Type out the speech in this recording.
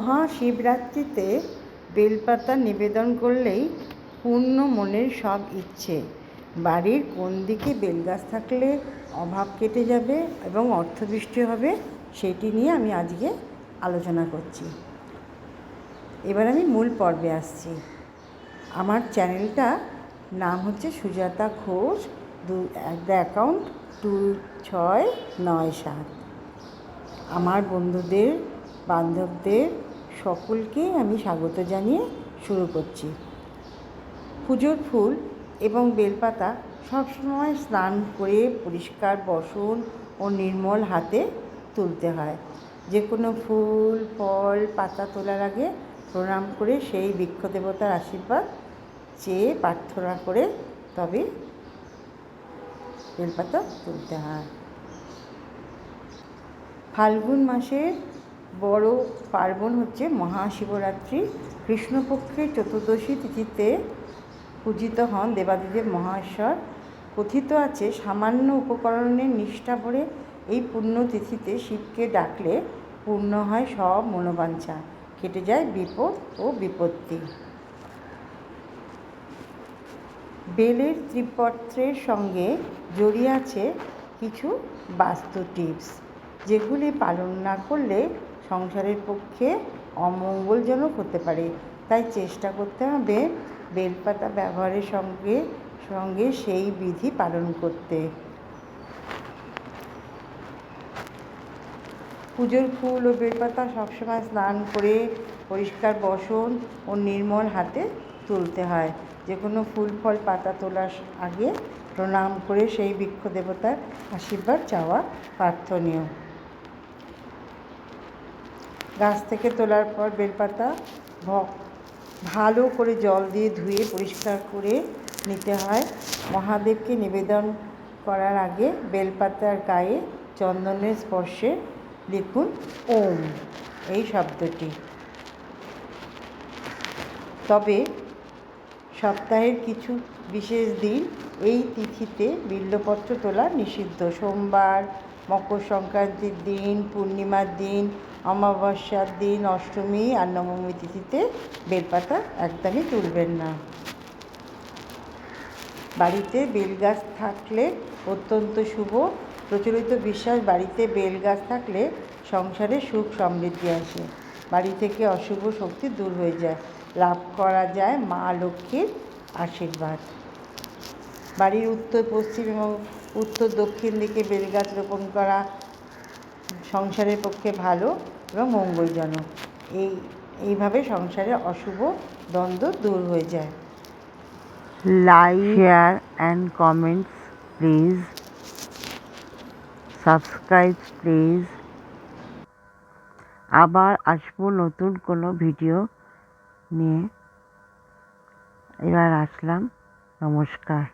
মহাশিবরাত্রিতে বেলপাতা নিবেদন করলেই পূর্ণ মনের সব ইচ্ছে। বাড়ির কোন দিকে বেলগাছ থাকলে অভাব কেটে যাবে এবং অর্থবৃষ্টি হবে সেটি নিয়ে আমি আজকে আলোচনা করছি। এবার আমি মূল পর্বে আসছি। আমার চ্যানেলটা নাম হচ্ছে সুজাতা ঘোষ, দু দ্য অ্যাকাউন্ট টু ছয় নয় সাত। আমার বন্ধুদের, বান্ধবদের সকলকে আমি স্বাগত জানিয়ে শুরু করছি। পুজোর ফুল এবং বেলপাতা সবসময় স্নান করে পরিষ্কার বসন ও নির্মল হাতে তুলতে হয়। যে কোনো ফুল, ফল, পাতা তোলার আগে প্রণাম করে সেই বৃক্ষ দেবতার আশীর্বাদ চেয়ে প্রার্থনা করে তবে বেলপাতা তুলতে হয়। ফাল্গুন মাসের বড় পার্বণ হচ্ছে মহাশিবরাত্রি। কৃষ্ণপক্ষের চতুর্দশী তিথিতে পূজিত হন দেবাদিদেব মহাশ্বর। কথিত আছে, সামান্য উপকরণের নিষ্ঠা ভরে এই পুণ্য তিথিতে শিবকে ডাকলে পূর্ণ হয় সব মনোবাঞ্ছা। কেটে যায় বিপদ ও বিপত্তি। বেলের ত্রিপত্রের সঙ্গে জড়িয়ে আছে কিছু বাস্তু টিপস, যেগুলি পালন না করলে সংসারের পক্ষে অমঙ্গলজনক হতে পারে। তাই চেষ্টা করতে হবে বেলপাতা ব্যবহারের সঙ্গে সঙ্গে সেই বিধি পালন করতে। পুজোর ফুল ও বেলপাতা সবসময় স্নান করে পরিষ্কার বসন ও নির্মল হাতে তুলতে হয়। যে কোনো ফুল, ফল, পাতা তোলার আগে প্রণাম করে সেই বৃক্ষ দেবতার আশীর্বাদ চাওয়া প্রার্থনীয়। গাছ থেকে তোলার পর বেলপাতা ভালো করে জল দিয়ে ধুয়ে পরিষ্কার করে নিতে হয়। মহাদেবকে নিবেদন করার আগে বেলপাতার গায়ে চন্দনের স্পর্শে লিখুন ওম, এই শব্দটি। তবে সপ্তাহের কিছু বিশেষ দিন এই তিথিতে বিল্লপত্র তোলা নিষিদ্ধ। সোমবার মকর সংক্রান্তির দিন, পূর্ণিমার দিন, অমাবস্যার দিন, অষ্টমী আর নবমী তিথিতে বেলপাতা একদমই তুলবেন না। বাড়িতে বেলগাছ থাকলে অত্যন্ত শুভ। প্রচলিত বিশ্বাস, বাড়িতে বেলগাছ থাকলে সংসারে সুখ সমৃদ্ধি আসে। বাড়ি থেকে অশুভ শক্তি দূর হয়ে যায়। লাভ করা যায় মা লক্ষ্মীর আশীর্বাদ। বাড়ির উত্তর পশ্চিম এবং উত্তর দক্ষিণ দিকে বেলগাছ রোপণ করা সংসারের পক্ষে ভালো এবং মঙ্গলজনক। এই এইভাবে সংসারে অশুভ দ্বন্দ্ব দূর হয়ে যায়। Like, share, and comments please subscribe please আবার আসব নতুন কোনো ভিডিও নিয়ে। এবার আসলাম। নমস্কার।